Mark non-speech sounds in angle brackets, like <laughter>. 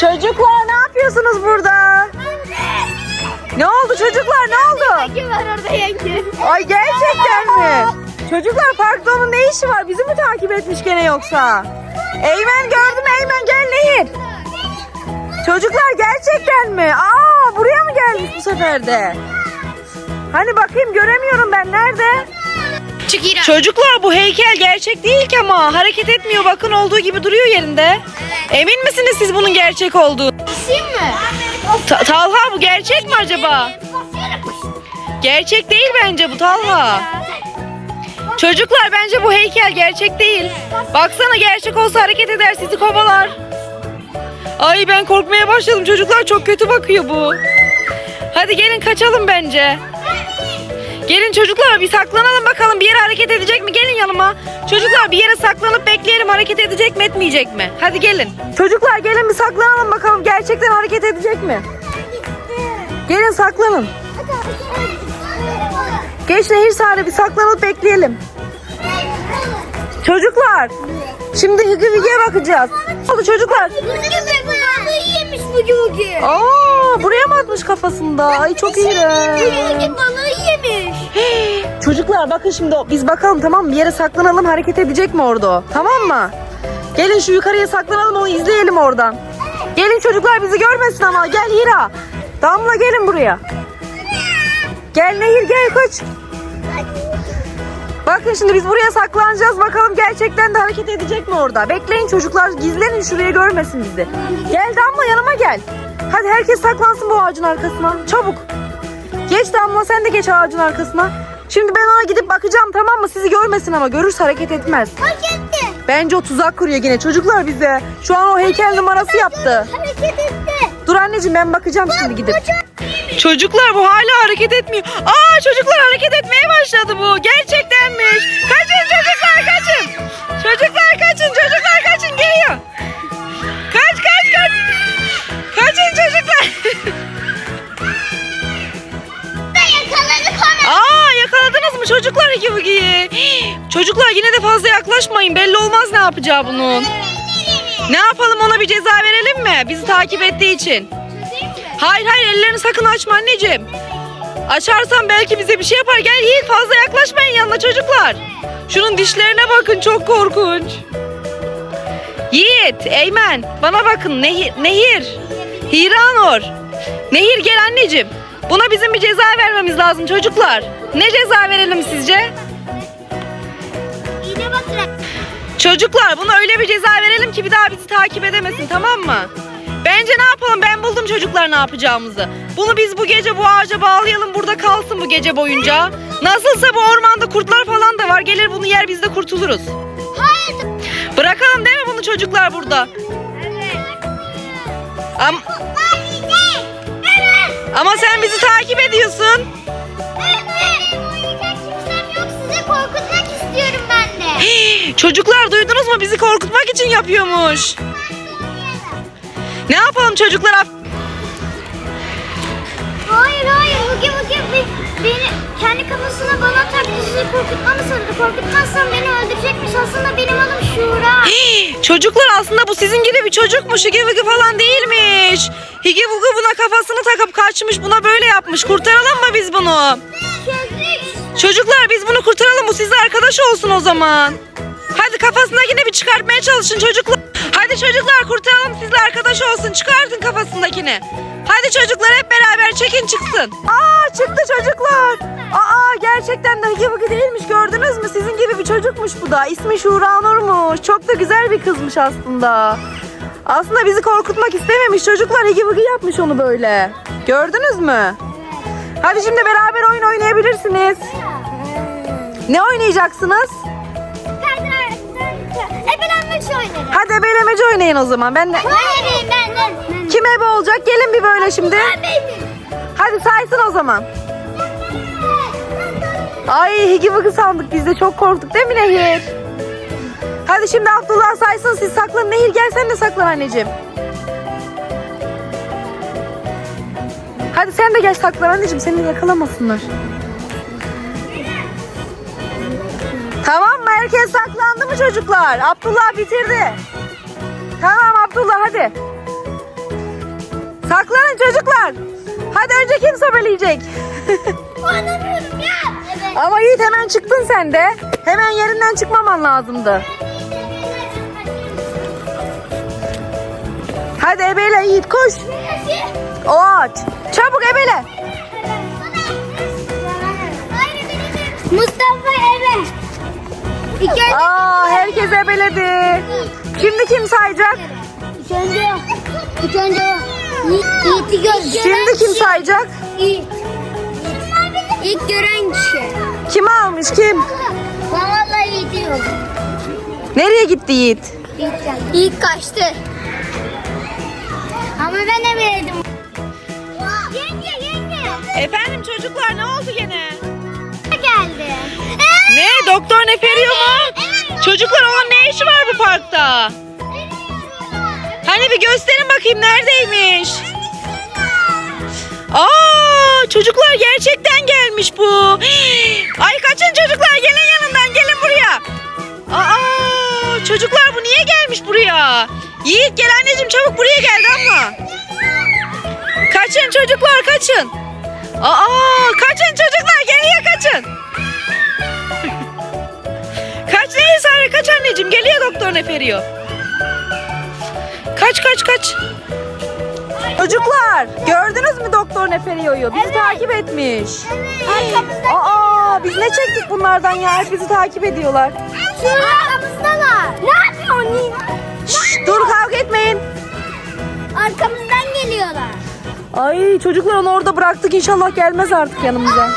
Çocuklar ne yapıyorsunuz burada? Ne oldu çocuklar ne oldu? Kim var orada yenge? Ay gerçekten mi? Çocuklar parkta onun ne işi var? Bizi mi takip etmiş gene yoksa? Eymen gördüm Eymen gel Nehir. Çocuklar gerçekten mi? Aa buraya mı gelmiş bu sefer de? Hani bakayım göremiyorum ben nerede? İrem. Çocuklar bu heykel gerçek değil ki ama hareket etmiyor bakın olduğu gibi duruyor yerinde. Emin misiniz siz bunun gerçek olduğu? Basayım mı? Ta- Talha bu gerçek mi acaba? Gerçek değil bence bu Talha. Çocuklar bence bu heykel gerçek değil. Baksana gerçek olsa hareket eder sizi kovalar. Ay ben korkmaya başladım çocuklar çok kötü bakıyor bu. Hadi gelin kaçalım bence. Gelin çocuklar bir saklanalım bakalım bir yere hareket edecek mi? Gelin yanıma. Çocuklar bir yere saklanıp bekleyelim hareket edecek mi etmeyecek mi? Hadi gelin. Çocuklar gelin bir saklanalım bakalım gerçekten hareket edecek mi? Gelin saklanın. Geç Nehir Sare bir saklanıp bekleyelim. Çocuklar şimdi Hıgı Hıgı'ya bakacağız. Ne oldu çocuklar? Yemiş Bugi. Aa buraya mı atmış kafasında? Ay çok iyi. Yemiş. <gasps> Çocuklar bakın şimdi biz bakalım tamam mı? Bir yere saklanalım hareket edecek mi orada? Tamam mı? Gelin şu yukarıya saklanalım onu izleyelim oradan. Gelin çocuklar bizi görmesin ama gel Hira. Damla gelin buraya. Gel Nehir gel koç. Bakın şimdi biz buraya saklanacağız. Bakalım gerçekten de hareket edecek mi orada? Bekleyin çocuklar gizlenin şuraya görmesin bizi. Gel Damla yanıma gel. Hadi herkes saklansın bu ağacın arkasına. Çabuk. Geç Damla sen de geç ağacın arkasına. Şimdi ben ona gidip bakacağım tamam mı? Sizi görmesin ama görürse hareket etmez. Hak etti. Bence o tuzak kuruyor yine çocuklar bize. Şu an o heykel numarası yaptı. Hareket etti. Dur anneciğim ben bakacağım şimdi gidip. Çocuklar bu hala hareket etmiyor. Aa çocuklar hareket etmeye başladı bu. Gerçektenmiş. Kaçın çocuklar iki bugiyi? Çocuklar yine de fazla yaklaşmayın. Belli olmaz ne yapacağı bunun. Ne yapalım ona bir ceza verelim mi? Bizi takip ettiği için. Hayır hayır ellerini sakın açma anneciğim. Açarsan belki bize bir şey yapar. Gel Yiğit fazla yaklaşmayın yanına çocuklar. Şunun dişlerine bakın çok korkunç. Yiğit, Eymen bana bakın Nehir, Nehir, Hiranur. Nehir gel anneciğim. Buna bizim bir ceza vermemiz lazım çocuklar. Ne ceza verelim sizce? İğne batırak. Çocuklar buna öyle bir ceza verelim ki bir daha bizi takip edemesin tamam mı? Bence ne yapalım ben buldum çocuklar ne yapacağımızı. Bunu biz bu gece bu ağaca bağlayalım burada kalsın bu gece boyunca. Nasılsa bu ormanda kurtlar falan da var gelir bunu yer biz de kurtuluruz. Hayır. Bırakalım değil mi bunu çocuklar burada? Evet. Am- Evet. Ama sen bizi takip ediyorsun. Evet. Oynayacak kimsem yok. Sizi korkutmak istiyorum ben de. <gasps> Çocuklar duydunuz mu bizi korkutmak için yapıyormuş. Ne yapalım çocuklar? Hayır hayır. Bugi be- beni kendi kafasına bana taktı. Sizi korkutmamı sandı. Korkutmazsam beni öldürecekmiş. Aslında benim. Çocuklar aslında bu sizin gibi bir çocukmuş. Higi Vıgı falan değilmiş. Higi Vıgı buna kafasını takıp kaçmış. Buna böyle yapmış. Kurtaralım mı biz bunu? Çocuklar biz bunu kurtaralım. Bu sizle arkadaş olsun o zaman. Hadi kafasındakini bir çıkartmaya çalışın çocuklar. Hadi çocuklar kurtaralım sizle arkadaş olsun. Çıkartın kafasındakini. Hadi çocuklar hep beraber çekin çıksın. Aa çıktı çocuklar. Aa gerçekten de Higi Vıgı değilmiş gördünüz mü? Sizin gibi bir çocukmuş bu da. İsmi Şura Nur'muş. Çok da güzel bir kızmış aslında. Aslında bizi korkutmak istememiş. Çocuklar Higi Vıgı yapmış onu böyle. Gördünüz mü? Hadi şimdi beraber oyun oynayabilirsiniz. Ne oynayacaksınız? Ebelenmek oynarım. Hadi ebelemeci oynayın o zaman. Ben de... Ben ben. Kim ebe olacak? Gelin bir böyle şimdi. Hadi saysın o zaman. Ay higi vıgı sandık biz de çok korktuk değil mi Nehir? Hadi şimdi Abdullah saysın siz saklanın. Nehir gel sen de saklan anneciğim. Hadi sen de gel saklan anneciğim seni yakalamasınlar. Tamam mı? Herkes saklandı mı çocuklar? Abdullah bitirdi. Tamam Abdullah hadi. Saklanın çocuklar. Hadi önce kim sobeleyecek? <laughs> Anlamıyorum ya. Ama Yiğit hemen çıktın sen de. Hemen yerinden çıkmaman lazımdı. Hadi ebele Yiğit koş. O ağaç. Çabuk ebele. Mustafa. İlk önce, Aa herkes ebeledi. Şimdi kim sayacak? ilk önce, ilk önce Yiğit, Yiğit'i gör. Şimdi kim sayacak? Yiğit. İlk gören kişi. Kim almış kim? Yiğit'i yok. Nereye gitti Yiğit? Yiğit kaçtı. Ama ben emeğedim. Yenge yenge. Efendim çocuklar ne oldu gene? Geldi. Ne doktor neferiyor mu? Çocuklar onun ne işi var bu parkta? Hani bir gösterin bakayım neredeymiş? Aa çocuklar gerçekten gelmiş bu. Ay kaçın çocuklar gelin yanından gelin buraya. Aa çocuklar bu niye gelmiş buraya? Yiğit gel anneciğim çabuk buraya gel ama. Kaçın çocuklar kaçın. Aa kaçın çocuklar geriye kaçın. Kaç neye Sare kaç anneciğim geliyor doktor Neferiyo. Kaç kaç kaç. Çocuklar gördünüz mü doktor Neferiyo'yu? Bizi takip etmiş. Arkamızda. Aa biz ne çektik bunlardan ya? Hep bizi takip ediyorlar. Arkamızdalar. Ne yapıyorsun Nina? Şşş, dur kavga etmeyin. Arkamızdan geliyorlar. Ay çocuklar onu orada bıraktık inşallah gelmez artık yanımıza.